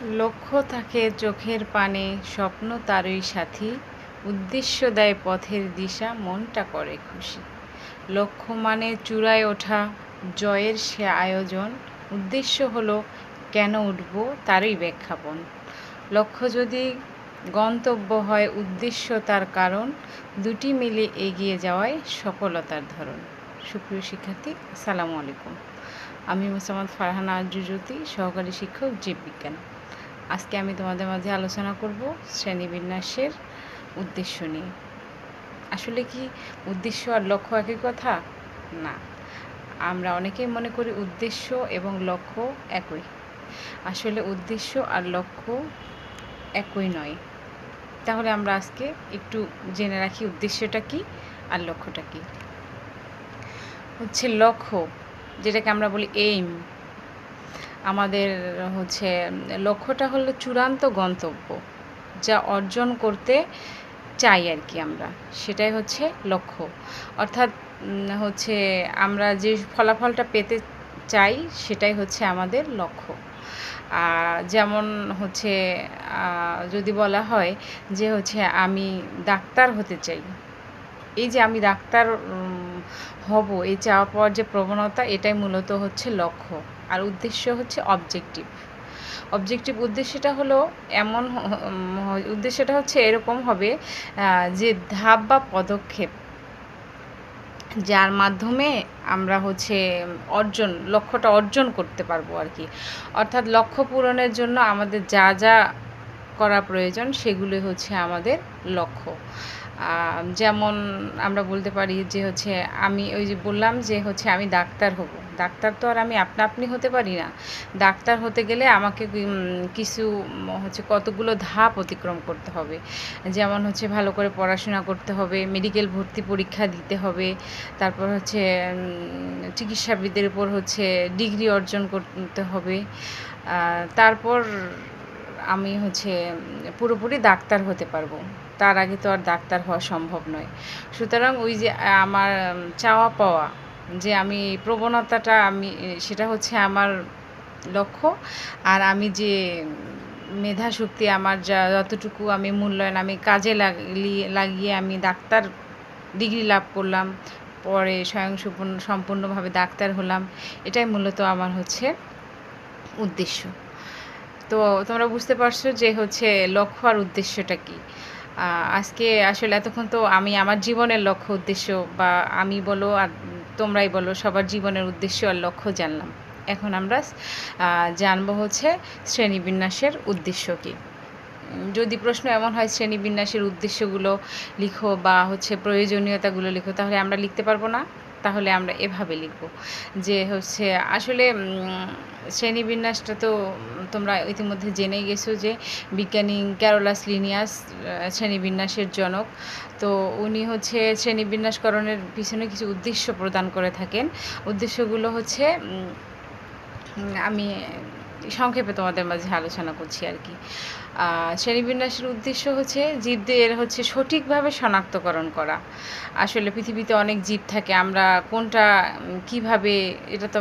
লক্ষ্য থাকে চোখের পানে, স্বপ্ন তারই সাথী, উদ্দেশ্য দেয় পথের দিশা, মনটা করে খুশি। লক্ষ্য মানে চূড়ায় ওঠা, জয়ের সে আয়োজন, উদ্দেশ্য হলো কেন উঠব তারই ব্যাখ্যাপন। লক্ষ্য যদি গন্তব্য হয় উদ্দেশ্য তার কারণ, দুটি মিলে এগিয়ে যাওয়ায় সফলতার ধরন। সুপ্রিয় শিক্ষার্থী, আসসালামু আলাইকুম। আমি মোসাম্মদ ফারহানা আজুজ্যোতি সহকারী শিক্ষক জীববিজ্ঞান আজকে আমি তোমাদের মাঝে আলোচনা করব শ্রেণীবিন্যাসের উদ্দেশ্য নিয়ে। আসলে কি উদ্দেশ্য আর লক্ষ্য একই কথা? না। আমরা অনেকেই মনে করি উদ্দেশ্য এবং লক্ষ্য একই। আসলে উদ্দেশ্য আর লক্ষ্য একই নয়। তাহলে আমরা আজকে একটু জেনে রাখি উদ্দেশ্যটা কি আর লক্ষ্যটা কি। হচ্ছে লক্ষ্য, যেটাকে আমরা বলি এইম আমাদের হচ্ছে লক্ষ্যটা হলো চূড়ান্ত গন্তব্য, যা অর্জন করতে চাই আর কি আমরা। সেটাই হচ্ছে লক্ষ্য। অর্থাৎ হচ্ছে আমরা যে ফলাফলটা পেতে চাই, সেটাই হচ্ছে আমাদের লক্ষ্য। যেমন হচ্ছে যদি বলা হয় যে হচ্ছে আমি ডাক্তার হতে চাই এই যে আমি ডাক্তার হব, এই চাওয়া পাওয়ার যে প্রবণতা, এটাই মূলত হচ্ছে লক্ষ্য। আর উদ্দেশ্য হচ্ছে অবজেক্টিভ অবজেক্টিভ উদ্দেশ্যটা হলো এমন উদ্দেশ্যটা হচ্ছে এরকম হবে যে ধাপ বা পদক্ষেপ যার মাধ্যমে আমরা হচ্ছে অর্জন, লক্ষ্যটা অর্জন করতে পারব আর কি। অর্থাৎ লক্ষ্য পূরণের জন্য আমাদের যা যা করা প্রয়োজন সেগুলি হচ্ছে আমাদের লক্ষ্য। যেমন আমরা বলতে পারি যে হচ্ছে আমি ওই যে বললাম যে হচ্ছে আমি ডাক্তার হব। ডাক্তার তো আর আমি আপনা আপনি হতে পারি না। ডাক্তার হতে গেলে আমাকে কিছু হচ্ছে কতগুলো ধাপ অতিক্রম করতে হবে। যেমন হচ্ছে ভালো করে পড়াশোনা করতে হবে মেডিকেল ভর্তি পরীক্ষা দিতে হবে, তারপর হচ্ছে চিকিৎসাবিদের উপর হচ্ছে ডিগ্রি অর্জন করতে হবে। তারপর আমি হচ্ছে পুরোপুরি ডাক্তার হতে পারব। তার আগে তো আর ডাক্তার হওয়া সম্ভব নয়। সুতরাং ওই যে আমার চাওয়া পাওয়া যে আমি প্রবণতাটা আমি সেটা হচ্ছে আমার লক্ষ্য। আর আমি যে মেধা শক্তি আমার যা, যতটুকু আমি মূল্যায়ন, আমি কাজে লাগিয়ে আমি ডাক্তার ডিগ্রি লাভ করলাম, পরে স্বয়ং সম্পূর্ণভাবে ডাক্তার হলাম, এটাই মূলত আমার হচ্ছে উদ্দেশ্য। তো তোমরা বুঝতে পারছ যে হচ্ছে লক্ষ্য আর উদ্দেশ্যটা কী। আজকে আসলে এতক্ষণ তো আমি আমার জীবনের লক্ষ্য উদ্দেশ্য বা আমি বলো আর তোমরাই বলো সবার জীবনের উদ্দেশ্য আর লক্ষ্য জানলাম। এখন আমরা জানব হচ্ছে শ্রেণীবিন্যাসের উদ্দেশ্য কী। যদি প্রশ্ন এমন হয় শ্রেণীবিন্যাসের উদ্দেশ্যগুলো লিখো বা হচ্ছে প্রয়োজনীয়তাগুলো লিখো তাহলে আমরা লিখতে পারব না। তাহলে আমরা এভাবে লিখব যে হচ্ছে আসলে শ্রেণীবিন্যাসটা তো তোমরা ইতিমধ্যে জেনে গেছো যে বিজ্ঞানী ক্যারোলাস লিনিয়াস শ্রেণীবিন্যাসের জনক। তো উনি হচ্ছে শ্রেণীবিন্যাসকরণের পিছনে কিছু উদ্দেশ্য প্রদান করে থাকেন। উদ্দেশ্যগুলো হচ্ছে আমি সংক্ষেপে তোমাদের মাঝে আলোচনা করছি আর কি। শ্রেণীবিন্যাসের উদ্দেশ্য হচ্ছে জীবদের হচ্ছে সঠিকভাবে শনাক্তকরণ করা। আসলে পৃথিবীতে অনেক জীব থাকে, আমরা কোনটা কীভাবে, এটা তো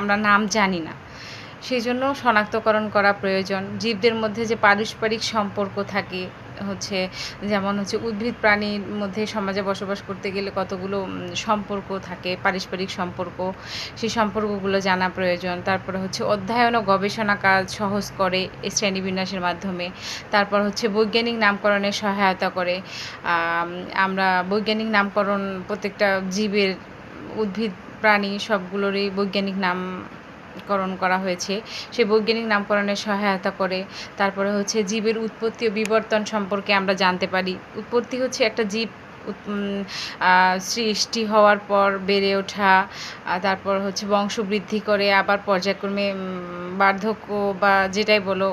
আমরা নাম জানি না। সেই জন্য শনাক্তকরণ করা প্রয়োজন। জীবদের মধ্যে যে পারস্পরিক সম্পর্ক থাকে হচ্ছে যেমন হচ্ছে উদ্ভিদ প্রাণীর মধ্যে সমাজে বসবাস করতে গেলে কতগুলো সম্পর্ক থাকে, পারস্পরিক সম্পর্ক, সেই সম্পর্কগুলো জানা প্রয়োজন। তারপরে হচ্ছে অধ্যয়ন ও গবেষণা কাজ সহজ করে শ্রেণীবিন্যাসের মাধ্যমে। তারপর হচ্ছে বৈজ্ঞানিক নামকরণে সহায়তা করে। আমরা বৈজ্ঞানিক নামকরণ প্রত্যেকটা জীবের উদ্ভিদ প্রাণী সবগুলোরই বৈজ্ঞানিক নাম করণ করা হয়েছে। সে বৈজ্ঞানিক নামকরণে সহায়তা করে। তারপরে হচ্ছে জীবের উৎপত্তি ও বিবর্তন সম্পর্কে আমরা জানতে পারি। উৎপত্তি হচ্ছে একটা জীব সৃষ্টি হওয়ার পর বেড়ে ওঠা তারপর হচ্ছে বংশবৃদ্ধি করে, আবার পর্যায়ক্রমে বার্ধক্য বা যেটাই বলো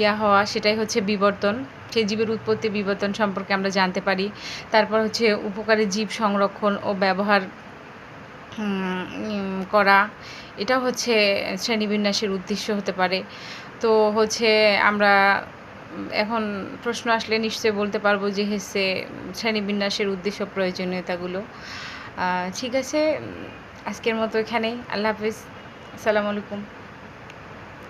ইয়া হওয়া, সেটাই হচ্ছে বিবর্তন। সেই জীবের উৎপত্তি বিবর্তন সম্পর্কে আমরা জানতে পারি। তারপর হচ্ছে উপকারী জীব সংরক্ষণ ও ব্যবহার করা। এটা হচ্ছে শ্রেণীবিন্যাসের উদ্দেশ্য হতে পারে। তো হচ্ছে আমরা এখন প্রশ্ন আসলে নিশ্চয়ই বলতে পারব যে হচ্ছে শ্রেণীবিন্যাসের উদ্দেশ্য প্রয়োজনীয়তাগুলো। ঠিক আছে আজকের মতো এখানেই। আল্লাহ হাফিজ। আসসালামু আলাইকুম।